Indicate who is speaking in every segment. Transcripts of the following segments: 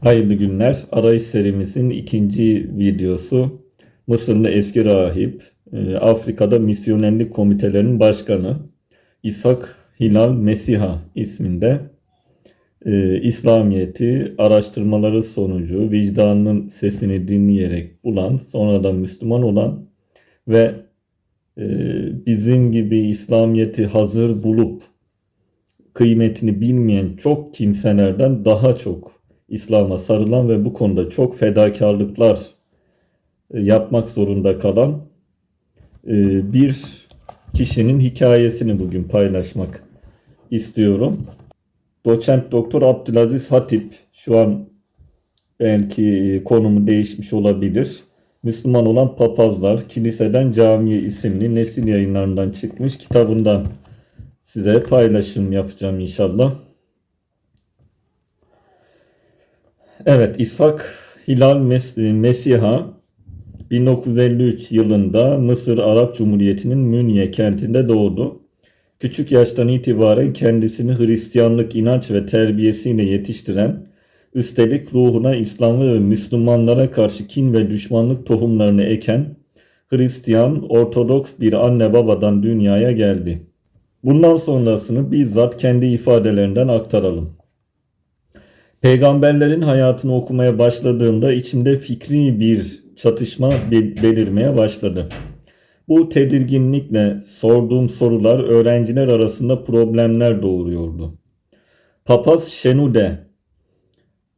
Speaker 1: Hayırlı günler. Arayış serimizin ikinci videosu. Mısırlı eski rahip, e, Afrika'da misyonerlik komitelerinin başkanı İshak Hilal Mesiha isminde e, İslamiyet'i araştırmaları sonucu vicdanının sesini dinleyerek bulan, sonradan Müslüman olan ve e, bizim gibi İslamiyet'i hazır bulup kıymetini bilmeyen çok kimselerden daha çok İslam'a sarılan ve bu konuda çok fedakarlıklar e, yapmak zorunda kalan e, bir kişinin hikayesini bugün paylaşmak istiyorum. Doçent Doktor Abdülaziz Hatip şu an belki konumu değişmiş olabilir. Müslüman olan papazlar Kiliseden Camiye isimli nesil yayınlarından çıkmış kitabından size paylaşım yapacağım inşallah. Evet, İshak Hilal Mes- Mesiha 1953 yılında Mısır Arap Cumhuriyeti'nin Münye kentinde doğdu. Küçük yaştan itibaren kendisini Hristiyanlık inanç ve terbiyesiyle yetiştiren, üstelik ruhuna İslamlı ve Müslümanlara karşı kin ve düşmanlık tohumlarını eken Hristiyan, Ortodoks bir anne babadan dünyaya geldi. Bundan sonrasını bizzat kendi ifadelerinden aktaralım. Peygamberlerin hayatını okumaya başladığımda içimde fikri bir çatışma belirmeye başladı. Bu tedirginlikle sorduğum sorular öğrenciler arasında problemler doğuruyordu. Papaz Şenude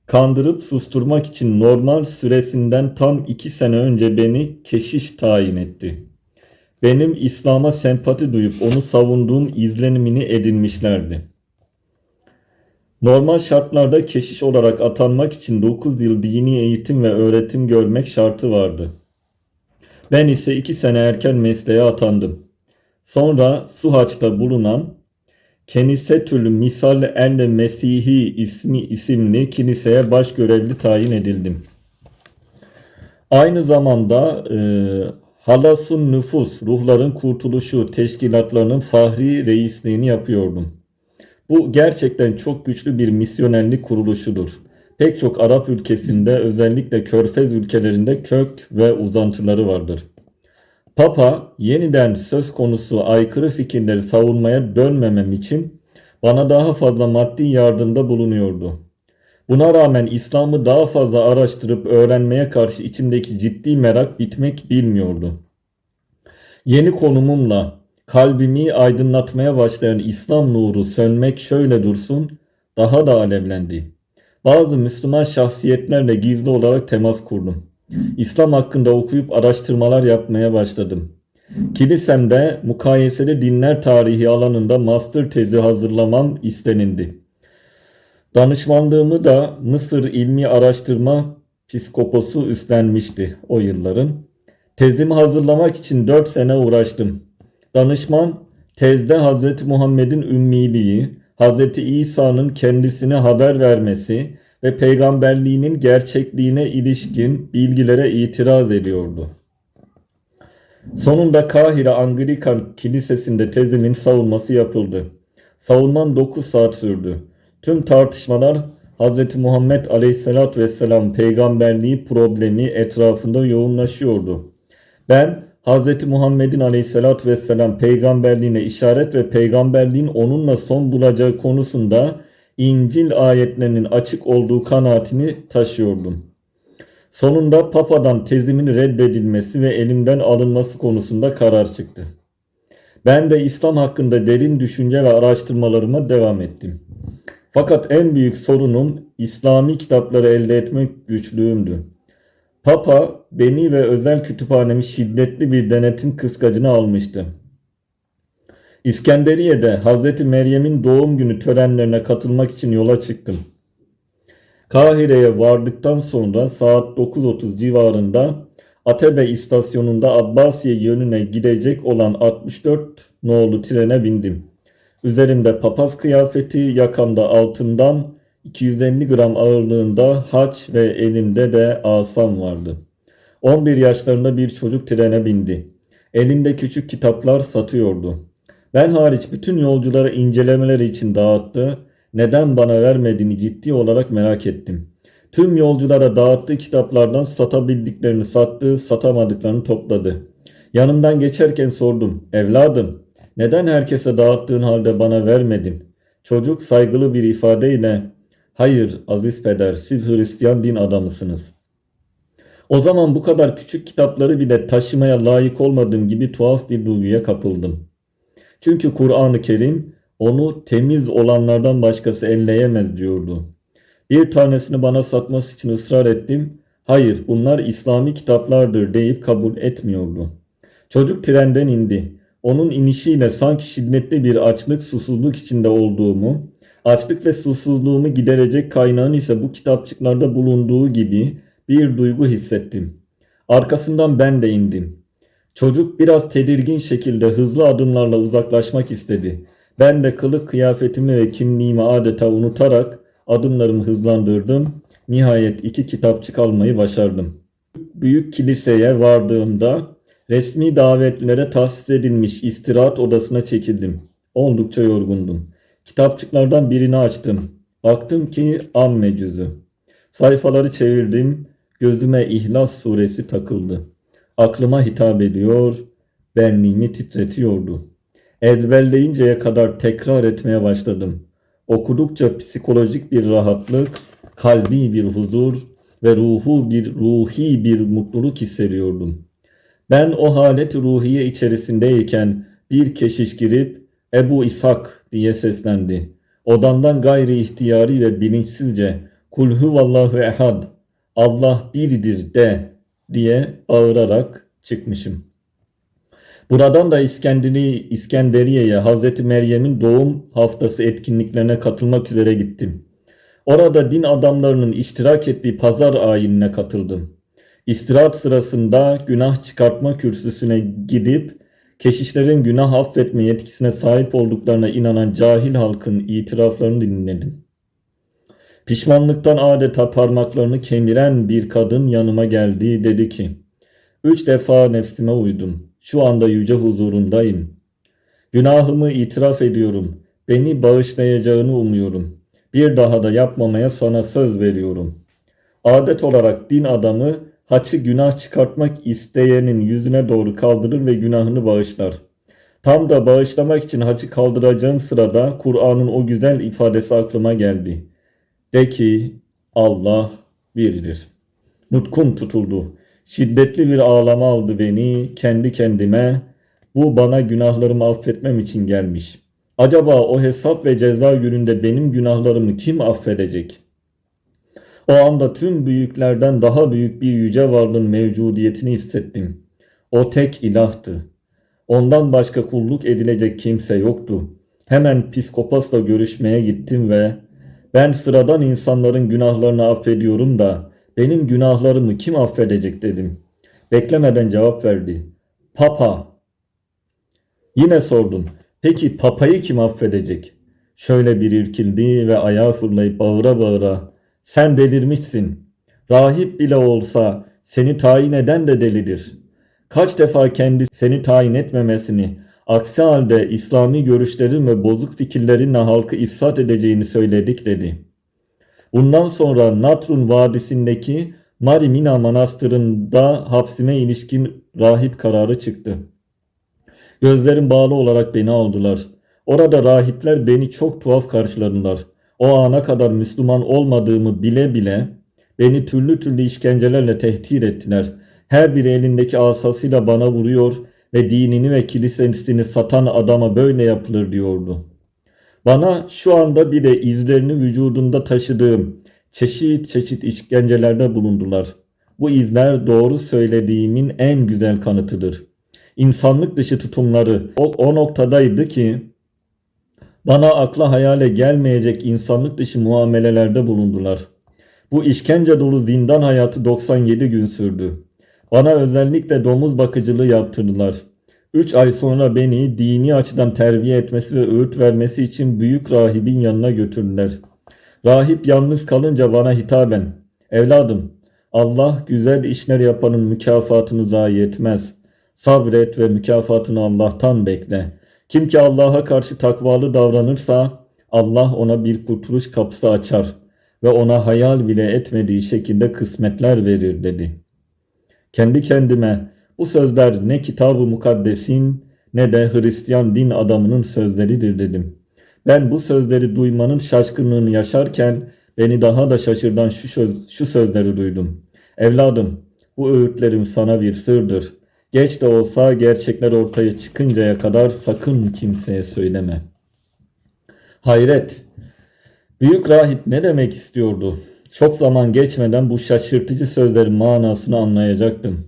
Speaker 1: kandırıp susturmak için normal süresinden tam iki sene önce beni keşiş tayin etti. Benim İslam'a sempati duyup onu savunduğum izlenimini edinmişlerdi. Normal şartlarda keşiş olarak atanmak için 9 yıl dini eğitim ve öğretim görmek şartı vardı. Ben ise 2 sene erken mesleğe atandım. Sonra Suhaç'ta bulunan Kenisetül Misal el Mesihi ismi isimli kiliseye baş görevli tayin edildim. Aynı zamanda e, Halasun Nüfus, Ruhların Kurtuluşu teşkilatlarının fahri reisliğini yapıyordum. Bu gerçekten çok güçlü bir misyonerlik kuruluşudur. Pek çok Arap ülkesinde özellikle Körfez ülkelerinde kök ve uzantıları vardır. Papa yeniden söz konusu aykırı fikirleri savunmaya dönmemem için bana daha fazla maddi yardımda bulunuyordu. Buna rağmen İslam'ı daha fazla araştırıp öğrenmeye karşı içimdeki ciddi merak bitmek bilmiyordu. Yeni konumumla Kalbimi aydınlatmaya başlayan İslam nuru sönmek şöyle dursun, daha da alevlendi. Bazı Müslüman şahsiyetlerle gizli olarak temas kurdum. İslam hakkında okuyup araştırmalar yapmaya başladım. Kilisemde mukayeseli dinler tarihi alanında master tezi hazırlamam istenildi. Danışmanlığımı da Mısır İlmi Araştırma Piskoposu üstlenmişti o yılların. Tezimi hazırlamak için 4 sene uğraştım. Danışman tezde Hz. Muhammed'in ümmiliği, Hz. İsa'nın kendisine haber vermesi ve peygamberliğinin gerçekliğine ilişkin bilgilere itiraz ediyordu. Sonunda Kahire Anglikan Kilisesi'nde tezimin savunması yapıldı. Savunmam 9 saat sürdü. Tüm tartışmalar Hz. Muhammed Aleyhisselatü Vesselam peygamberliği problemi etrafında yoğunlaşıyordu. Ben Hz. Muhammed'in aleyhissalatü vesselam peygamberliğine işaret ve peygamberliğin onunla son bulacağı konusunda İncil ayetlerinin açık olduğu kanaatini taşıyordum. Sonunda Papa'dan tezimin reddedilmesi ve elimden alınması konusunda karar çıktı. Ben de İslam hakkında derin düşünce ve araştırmalarıma devam ettim. Fakat en büyük sorunum İslami kitapları elde etmek güçlüğümdü. Papa beni ve özel kütüphanemi şiddetli bir denetim kıskacına almıştı. İskenderiye'de Hz. Meryem'in doğum günü törenlerine katılmak için yola çıktım. Kahire'ye vardıktan sonra saat 9.30 civarında Atebe istasyonunda Abbasiye yönüne gidecek olan 64 nolu trene bindim. Üzerimde papaz kıyafeti, yakamda altından 250 gram ağırlığında haç ve elinde de asam vardı. 11 yaşlarında bir çocuk trene bindi. Elinde küçük kitaplar satıyordu. Ben hariç bütün yolcuları incelemeleri için dağıttı. Neden bana vermediğini ciddi olarak merak ettim. Tüm yolculara dağıttığı kitaplardan satabildiklerini sattı, satamadıklarını topladı. Yanımdan geçerken sordum. Evladım, neden herkese dağıttığın halde bana vermedin? Çocuk saygılı bir ifadeyle, hayır aziz peder siz Hristiyan din adamısınız. O zaman bu kadar küçük kitapları bile taşımaya layık olmadığım gibi tuhaf bir duyguya kapıldım. Çünkü Kur'an-ı Kerim onu temiz olanlardan başkası elleyemez diyordu. Bir tanesini bana satması için ısrar ettim. Hayır bunlar İslami kitaplardır deyip kabul etmiyordu. Çocuk trenden indi. Onun inişiyle sanki şiddetli bir açlık susuzluk içinde olduğumu, açlık ve susuzluğumu giderecek kaynağın ise bu kitapçıklarda bulunduğu gibi bir duygu hissettim. Arkasından ben de indim. Çocuk biraz tedirgin şekilde hızlı adımlarla uzaklaşmak istedi. Ben de kılık kıyafetimi ve kimliğimi adeta unutarak adımlarımı hızlandırdım. Nihayet iki kitapçık almayı başardım. Büyük kiliseye vardığımda resmi davetlilere tahsis edilmiş istirahat odasına çekildim. Oldukça yorgundum. Kitapçıklardan birini açtım. Baktım ki amme cüzü. Sayfaları çevirdim. Gözüme İhlas suresi takıldı. Aklıma hitap ediyor, benliğimi titretiyordu. Ezberleyinceye kadar tekrar etmeye başladım. Okudukça psikolojik bir rahatlık, kalbi bir huzur ve ruhu bir ruhi bir mutluluk hissediyordum. Ben o halet ruhiye içerisindeyken bir keşiş girip Ebu İshak diye seslendi. Odamdan gayri ihtiyari ve bilinçsizce Kul huvallahu ehad Allah biridir de diye bağırarak çıkmışım. Buradan da İskenderi, İskenderiye'ye Hazreti Meryem'in doğum haftası etkinliklerine katılmak üzere gittim. Orada din adamlarının iştirak ettiği pazar ayinine katıldım. İstirahat sırasında günah çıkartma kürsüsüne gidip keşişlerin günah affetme yetkisine sahip olduklarına inanan cahil halkın itiraflarını dinledim. Pişmanlıktan adeta parmaklarını kemiren bir kadın yanıma geldi dedi ki Üç defa nefsime uydum. Şu anda yüce huzurundayım. Günahımı itiraf ediyorum. Beni bağışlayacağını umuyorum. Bir daha da yapmamaya sana söz veriyorum. Adet olarak din adamı haçı günah çıkartmak isteyenin yüzüne doğru kaldırır ve günahını bağışlar. Tam da bağışlamak için haçı kaldıracağım sırada Kur'an'ın o güzel ifadesi aklıma geldi. De ki Allah biridir. Nutkum tutuldu. Şiddetli bir ağlama aldı beni kendi kendime. Bu bana günahlarımı affetmem için gelmiş. Acaba o hesap ve ceza gününde benim günahlarımı kim affedecek? O anda tüm büyüklerden daha büyük bir yüce varlığın mevcudiyetini hissettim. O tek ilahtı. Ondan başka kulluk edilecek kimse yoktu. Hemen psikopasla görüşmeye gittim ve ben sıradan insanların günahlarını affediyorum da benim günahlarımı kim affedecek dedim. Beklemeden cevap verdi. Papa. Yine sordum. Peki papayı kim affedecek? Şöyle bir irkildi ve ayağa fırlayıp bağıra bağıra. Sen delirmişsin. Rahip bile olsa seni tayin eden de delidir. Kaç defa kendi seni tayin etmemesini, aksi halde İslami görüşlerin ve bozuk fikirlerinle halkı ifsat edeceğini söyledik dedi.'' Bundan sonra Natrun Vadisi'ndeki Marimina Manastırı'nda hapsime ilişkin rahip kararı çıktı. Gözlerim bağlı olarak beni aldılar. Orada rahipler beni çok tuhaf karşıladılar. O ana kadar Müslüman olmadığımı bile bile beni türlü türlü işkencelerle tehdit ettiler. Her biri elindeki asasıyla bana vuruyor ve dinini ve kilisesini satan adama böyle yapılır diyordu. Bana şu anda bile izlerini vücudunda taşıdığım çeşit çeşit işkencelerde bulundular. Bu izler doğru söylediğimin en güzel kanıtıdır. İnsanlık dışı tutumları o, o noktadaydı ki bana akla hayale gelmeyecek insanlık dışı muamelelerde bulundular. Bu işkence dolu zindan hayatı 97 gün sürdü. Bana özellikle domuz bakıcılığı yaptırdılar. 3 ay sonra beni dini açıdan terbiye etmesi ve öğüt vermesi için büyük rahibin yanına götürdüler. Rahip yalnız kalınca bana hitaben, evladım Allah güzel işler yapanın mükafatını zayi etmez. Sabret ve mükafatını Allah'tan bekle. Kim ki Allah'a karşı takvalı davranırsa Allah ona bir kurtuluş kapısı açar. ve ona hayal bile etmediği şekilde kısmetler verir dedi. Kendi kendime bu sözler ne kitab-ı mukaddesin ne de Hristiyan din adamının sözleridir dedim. Ben bu sözleri duymanın şaşkınlığını yaşarken beni daha da şaşırdan şu, söz, şu sözleri duydum. Evladım bu öğütlerim sana bir sırdır. Geç de olsa gerçekler ortaya çıkıncaya kadar sakın kimseye söyleme. Hayret! Büyük rahip ne demek istiyordu? Çok zaman geçmeden bu şaşırtıcı sözlerin manasını anlayacaktım.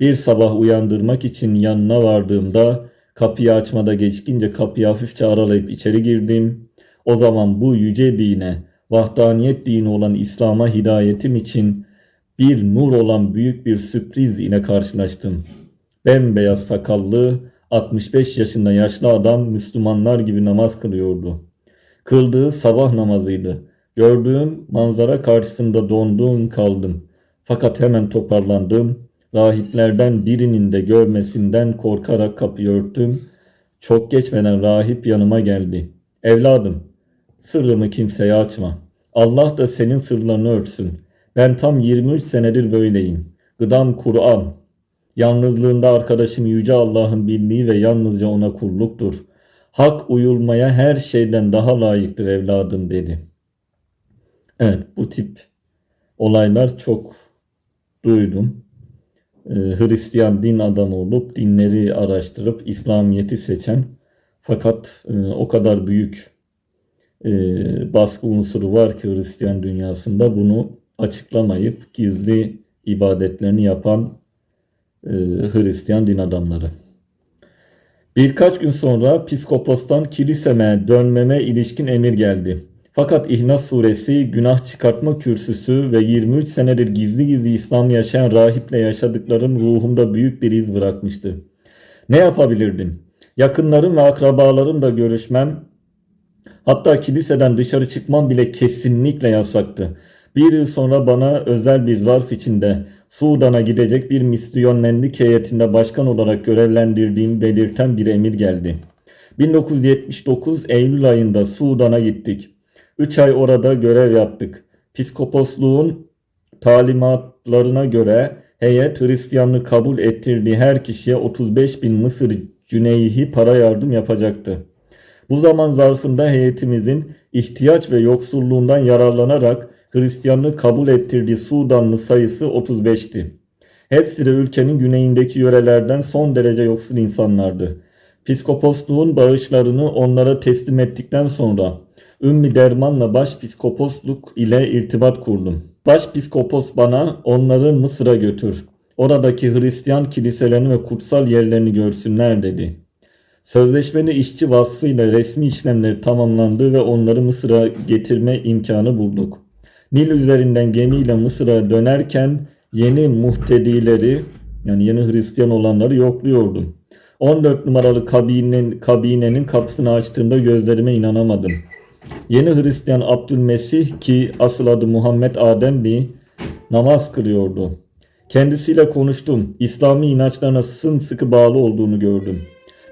Speaker 1: Bir sabah uyandırmak için yanına vardığımda kapıyı açmada gecikince kapıyı hafifçe aralayıp içeri girdim. O zaman bu yüce dine, vahdaniyet dini olan İslam'a hidayetim için bir nur olan büyük bir sürpriz ile karşılaştım. Bembeyaz sakallı, 65 yaşında yaşlı adam Müslümanlar gibi namaz kılıyordu. Kıldığı sabah namazıydı. Gördüğüm manzara karşısında dondum kaldım. Fakat hemen toparlandım. Rahiplerden birinin de görmesinden korkarak kapıyı örttüm. Çok geçmeden rahip yanıma geldi. Evladım, sırrımı kimseye açma. Allah da senin sırlarını örtsün. Ben tam 23 senedir böyleyim. Gıdam Kur'an. Yalnızlığında arkadaşım Yüce Allah'ın birliği ve yalnızca ona kulluktur. Hak uyulmaya her şeyden daha layıktır evladım dedi. Evet bu tip olaylar çok duydum. Ee, Hristiyan din adamı olup dinleri araştırıp İslamiyet'i seçen fakat e, o kadar büyük e, baskı unsuru var ki Hristiyan dünyasında bunu açıklamayıp gizli ibadetlerini yapan e, Hristiyan din adamları. Birkaç gün sonra Piskopos'tan kiliseme dönmeme ilişkin emir geldi. Fakat İhlas suresi, günah çıkartma kürsüsü ve 23 senedir gizli gizli İslam yaşayan rahiple yaşadıklarım ruhumda büyük bir iz bırakmıştı. Ne yapabilirdim? Yakınlarım ve akrabalarımla görüşmem, hatta kiliseden dışarı çıkmam bile kesinlikle yasaktı. Bir yıl sonra bana özel bir zarf içinde Sudan'a gidecek bir misyonmenlik heyetinde başkan olarak görevlendirdiğim belirten bir emir geldi. 1979 Eylül ayında Sudan'a gittik. 3 ay orada görev yaptık. Piskoposluğun talimatlarına göre heyet Hristiyanlığı kabul ettirdiği her kişiye 35 bin Mısır cüneyhi para yardım yapacaktı. Bu zaman zarfında heyetimizin ihtiyaç ve yoksulluğundan yararlanarak Hristiyanlığı kabul ettirdiği Sudanlı sayısı 35'ti. Hepsi de ülkenin güneyindeki yörelerden son derece yoksul insanlardı. Piskoposluğun bağışlarını onlara teslim ettikten sonra Ümmü Derman'la başpiskoposluk ile irtibat kurdum. Başpiskopos bana onları Mısır'a götür. Oradaki Hristiyan kiliselerini ve kutsal yerlerini görsünler dedi. Sözleşmeli işçi vasfıyla resmi işlemleri tamamlandı ve onları Mısır'a getirme imkanı bulduk. Nil üzerinden gemiyle Mısır'a dönerken yeni muhtedileri yani yeni Hristiyan olanları yokluyordum. 14 numaralı kabinenin, kabinenin kapısını açtığımda gözlerime inanamadım. Yeni Hristiyan Abdülmesih ki asıl adı Muhammed Adem'di namaz kılıyordu. Kendisiyle konuştum. İslami inançlarına sımsıkı bağlı olduğunu gördüm.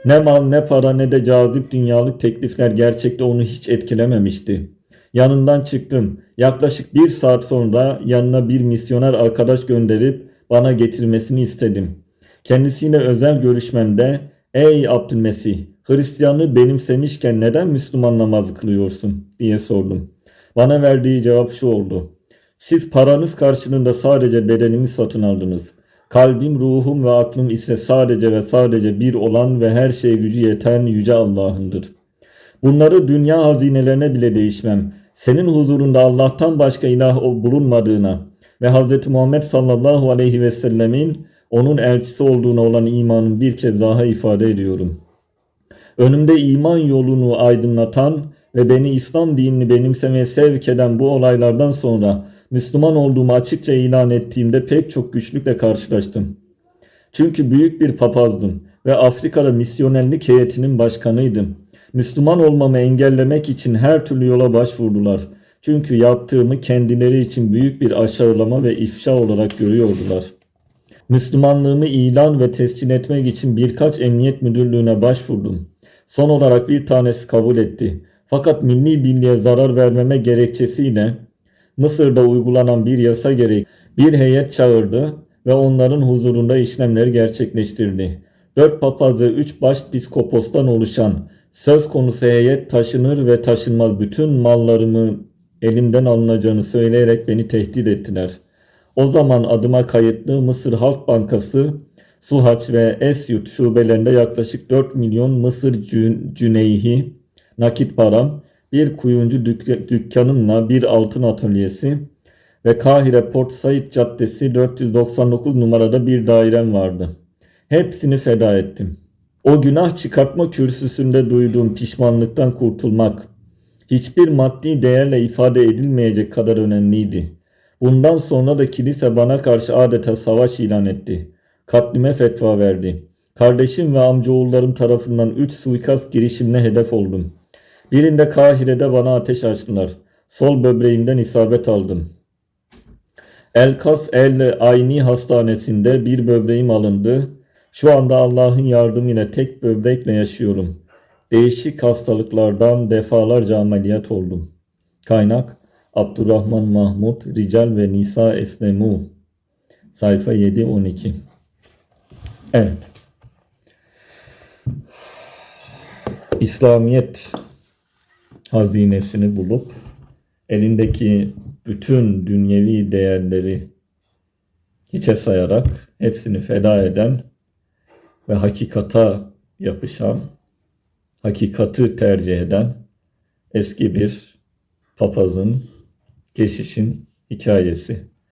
Speaker 1: Ne mal ne para ne de cazip dünyalık teklifler gerçekte onu hiç etkilememişti. Yanından çıktım. Yaklaşık bir saat sonra yanına bir misyoner arkadaş gönderip bana getirmesini istedim. Kendisiyle özel görüşmemde ''Ey Abdülmesih, Hristiyanlığı benimsemişken neden Müslüman namazı kılıyorsun?'' diye sordum. Bana verdiği cevap şu oldu. Siz paranız karşılığında sadece bedenimi satın aldınız. Kalbim, ruhum ve aklım ise sadece ve sadece bir olan ve her şeye gücü yeten Yüce Allah'ındır. Bunları dünya hazinelerine bile değişmem senin huzurunda Allah'tan başka ilah bulunmadığına ve Hz. Muhammed sallallahu aleyhi ve sellemin onun elçisi olduğuna olan imanın bir kez daha ifade ediyorum. Önümde iman yolunu aydınlatan ve beni İslam dinini benimsemeye sevk eden bu olaylardan sonra Müslüman olduğumu açıkça ilan ettiğimde pek çok güçlükle karşılaştım. Çünkü büyük bir papazdım ve Afrika'da misyonerlik heyetinin başkanıydım. Müslüman olmamı engellemek için her türlü yola başvurdular. Çünkü yaptığımı kendileri için büyük bir aşağılama ve ifşa olarak görüyordular. Müslümanlığımı ilan ve tescil etmek için birkaç emniyet müdürlüğüne başvurdum. Son olarak bir tanesi kabul etti. Fakat milli birliğe zarar vermeme gerekçesiyle Mısır'da uygulanan bir yasa gereği bir heyet çağırdı ve onların huzurunda işlemleri gerçekleştirdi. Dört papaz ve üç başpiskopostan oluşan söz konusu heyet taşınır ve taşınmaz bütün mallarımı elimden alınacağını söyleyerek beni tehdit ettiler. O zaman adıma kayıtlı Mısır Halk Bankası, Suhaç ve Esyut şubelerinde yaklaşık 4 milyon Mısır cün- cüneyhi nakit param, bir kuyumcu dük- dükkanımla bir altın atölyesi ve Kahire Port Said Caddesi 499 numarada bir dairem vardı. Hepsini feda ettim. O günah çıkartma kürsüsünde duyduğum pişmanlıktan kurtulmak hiçbir maddi değerle ifade edilmeyecek kadar önemliydi. Bundan sonra da kilise bana karşı adeta savaş ilan etti. Katlime fetva verdi. Kardeşim ve amcaoğullarım tarafından 3 suikast girişimine hedef oldum. Birinde Kahire'de bana ateş açtılar. Sol böbreğimden isabet aldım. Elkas El Ayni Hastanesi'nde bir böbreğim alındı. Şu anda Allah'ın yardımıyla tek böbrekle yaşıyorum. Değişik hastalıklardan defalarca ameliyat oldum. Kaynak Abdurrahman Mahmut Rical ve Nisa Eslemu Sayfa 7-12 Evet. İslamiyet hazinesini bulup elindeki bütün dünyevi değerleri hiçe sayarak hepsini feda eden ve hakikata yapışan, hakikati tercih eden eski bir papazın, keşişin hikayesi.